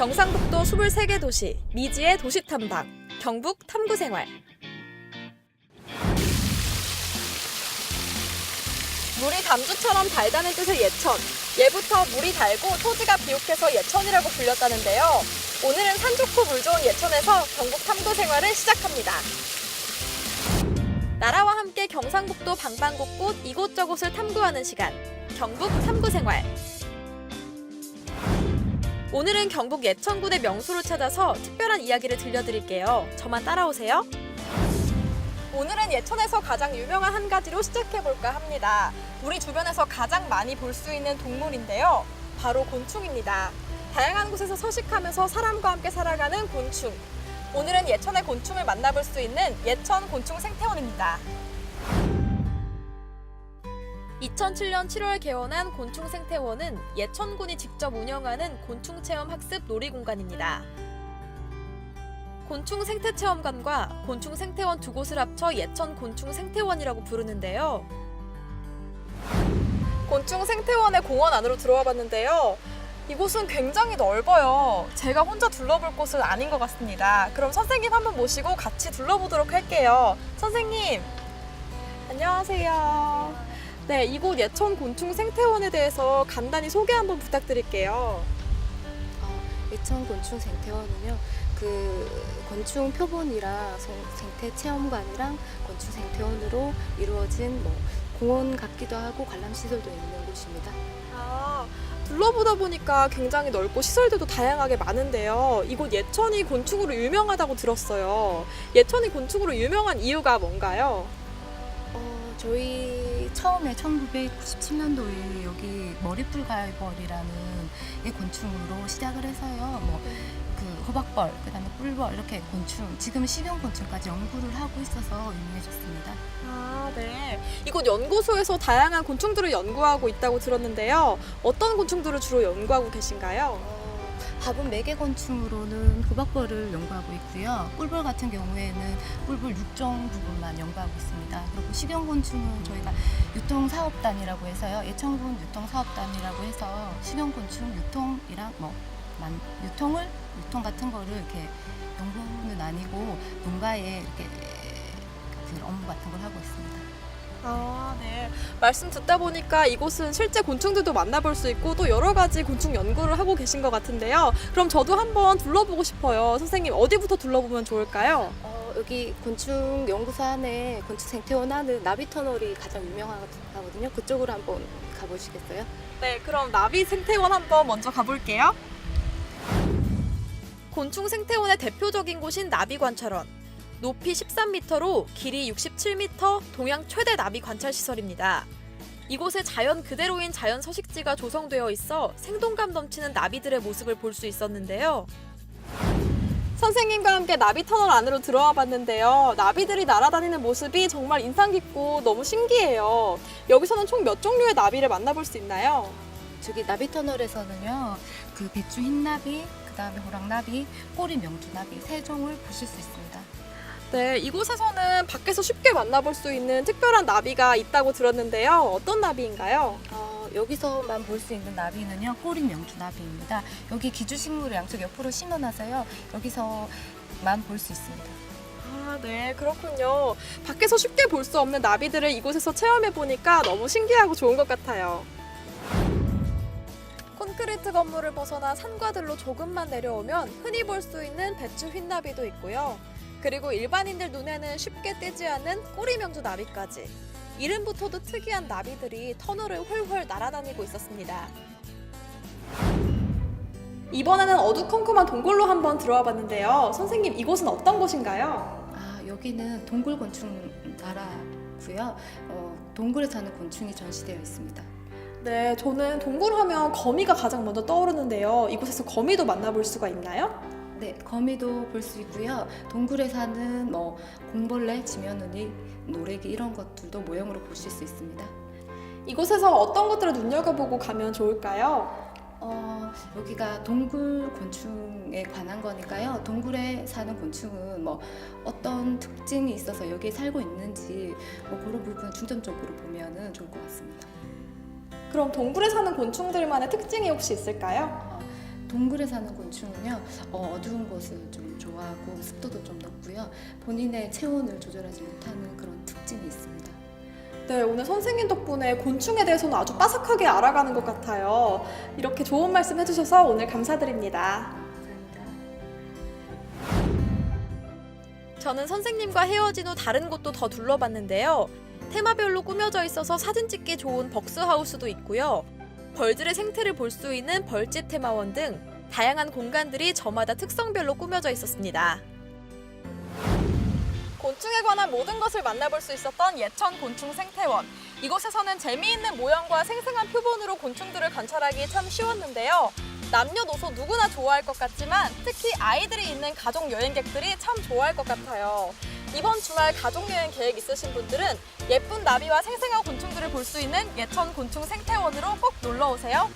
경상북도 23개 도시, 미지의 도시 탐방, 경북 탐구 생활. 물이 담주처럼 달다는 뜻의 예천. 예부터 물이 달고 토지가 비옥해서 예천이라고 불렸다는데요. 오늘은 산 좋고 물 좋은 예천에서 경북 탐구 생활을 시작합니다. 나라와 함께 경상북도 방방곡곡 이곳저곳을 탐구하는 시간. 경북 탐구 생활. 오늘은 경북 예천군의 명소를 찾아서 특별한 이야기를 들려드릴게요. 저만 따라오세요. 오늘은 예천에서 가장 유명한 한 가지로 시작해볼까 합니다. 우리 주변에서 가장 많이 볼 수 있는 동물인데요. 바로 곤충입니다. 다양한 곳에서 서식하면서 사람과 함께 살아가는 곤충. 오늘은 예천의 곤충을 만나볼 수 있는 예천 곤충 생태원입니다. 2007년 7월 개원한 곤충 생태원은 예천군이 직접 운영하는 곤충 체험 학습 놀이공간입니다. 곤충 생태 체험관과 곤충 생태원 두 곳을 합쳐 예천 곤충 생태원이라고 부르는데요. 곤충 생태원의 공원 안으로 들어와 봤는데요. 이곳은 굉장히 넓어요. 제가 혼자 둘러볼 곳은 아닌 것 같습니다. 그럼 선생님 한번 모시고 같이 둘러보도록 할게요. 선생님, 안녕하세요. 네, 이곳 예천 곤충 생태원에 대해서 간단히 소개 한번 부탁드릴게요. 어, 예천 곤충 생태원은요. 그 곤충 표본이랑 생- 생태 체험관이랑 곤충 생태원으로 이루어진 뭐 공원 같기도 하고 관람 시설도 있는 곳입니다. 아, 둘러보다 보니까 굉장히 넓고 시설들도 다양하게 많은데요. 이곳 예천이 곤충으로 유명하다고 들었어요. 예천이 곤충으로 유명한 이유가 뭔가요? 어, 저희 처음에 1997년도에 여기 이 곤충으로 시작을 해서요. 뭐 그 호박벌, 그다음에 뿔벌 이렇게 곤충, 지금 식용 곤충까지 연구를 하고 있어서 유명해졌습니다. 아, 네. 이곳 연구소에서 다양한 곤충들을 연구하고 있다고 들었는데요. 어떤 곤충들을 주로 연구하고 계신가요? 어, 밥은 매개곤충으로는 호박벌을 연구하고 있고요. 꿀벌 같은 경우에는 꿀벌 육종 부분만 연구하고 있습니다. 그리고 식용곤충은 저희가 유통사업단이라고 해서요. 예천군 유통사업단이라고 해서 식용곤충 유통이랑 뭐 만- 유통을 유통 같은 거를 이렇게 연구는 아니고 농가에 이렇게 그 업무 같은 걸 하고 있습니다. 말씀 듣다 보니까 이곳은 실제 곤충들도 만나볼 수 있고 또 여러 가지 곤충 연구를 하고 계신 것 같은데요. 그럼 저도 한번 둘러보고 싶어요. 선생님, 어디부터 둘러보면 좋을까요? 어, 여기 곤충 연구소 안에 곤충 생태원 안에 나비 터널이 가장 유명하거든요. 그쪽으로 한번 가보시겠어요? 네, 그럼 나비 생태원 한번 먼저 가볼게요. 곤충 생태원의 대표적인 곳인 나비 관찰원. 높이 13m로 길이 67m 동양 최대 나비 관찰 시설입니다. 이곳에 자연 그대로인 자연 서식지가 조성되어 있어 생동감 넘치는 나비들의 모습을 볼 수 있었는데요. 선생님과 함께 나비 터널 안으로 들어와 봤는데요. 나비들이 날아다니는 모습이 정말 인상 깊고 너무 신기해요. 여기서는 총 몇 종류의 나비를 만나볼 수 있나요? 저기 나비 터널에서는요, 그 배추 흰나비, 그 다음에 호랑나비, 꼬리 명주나비 세 종을 보실 수 있습니다. 네, 이곳에서는 밖에서 쉽게 만나볼 수 있는 특별한 나비가 있다고 들었는데요. 어떤 나비인가요? 어, 여기서만 볼 수 있는 나비는요, 꼬리 명주 나비입니다. 여기 기주식물을 양쪽 옆으로 심어놔서요, 여기서만 볼 수 있습니다. 아, 네, 그렇군요. 밖에서 쉽게 볼 수 없는 나비들을 이곳에서 체험해 보니까 너무 신기하고 좋은 것 같아요. 콘크리트 건물을 벗어나 산과들로 조금만 내려오면 흔히 볼 수 있는 배추 흰나비도 있고요. 그리고 일반인들 눈에는 쉽게 띄지 않는 꼬리명주 나비까지. 이름부터도 특이한 나비들이 터널을 훨훨 날아다니고 있었습니다. 이번에는 어두컴컴한 동굴로 한번 들어와 봤는데요. 선생님, 이곳은 어떤 곳인가요? 아, 여기는 동굴 곤충 나라고요. 어, 동굴에 사는 곤충이 전시되어 있습니다. 네, 저는 동굴 하면 거미가 가장 먼저 떠오르는데요. 이곳에서 거미도 만나볼 수가 있나요? 네, 거미도 볼 수 있고요. 동굴에 사는 뭐 공벌레, 지면우니, 노래기 이런 것들도 모형으로 보실 수 있습니다. 이곳에서 어떤 것들을 눈여겨보고 가면 좋을까요? 어, 여기가 동굴 곤충에 관한 거니까요. 동굴에 사는 곤충은 뭐 어떤 특징이 있어서 여기에 살고 있는지 뭐 그런 부분 중점적으로 보면은 좋을 것 같습니다. 그럼 동굴에 사는 곤충들만의 특징이 혹시 있을까요? 어, 동굴에 사는 곤충은요 어, 어두운 곳을 좀 좋아하고 습도도 좀 높고요 본인의 체온을 조절하지 못하는 그런 특징이 있습니다. 네, 오늘 선생님 덕분에 곤충에 대해서는 아주 빠삭하게 알아가는 것 같아요. 이렇게 좋은 말씀 해주셔서 오늘 감사드립니다. 감사합니다. 저는 선생님과 헤어진 후 다른 곳도 더 둘러봤는데요. 테마별로 꾸며져 있어서 사진 찍기 좋은 벅스하우스도 있고요. 벌들의 생태를 볼 수 있는 벌집 테마원 등 다양한 공간들이 저마다 특성별로 꾸며져 있었습니다. 곤충에 관한 모든 것을 만나볼 수 있었던 예천 곤충 생태원. 이곳에서는 재미있는 모형과 생생한 표본으로 곤충들을 관찰하기 참 쉬웠는데요. 남녀노소 누구나 좋아할 것 같지만 특히 아이들이 있는 가족 여행객들이 참 좋아할 것 같아요. 이번 주말 가족 여행 계획 있으신 분들은 예쁜 나비와 생생한 곤충들을 볼 수 있는 예천 곤충 생태원으로 꼭 놀러 오세요.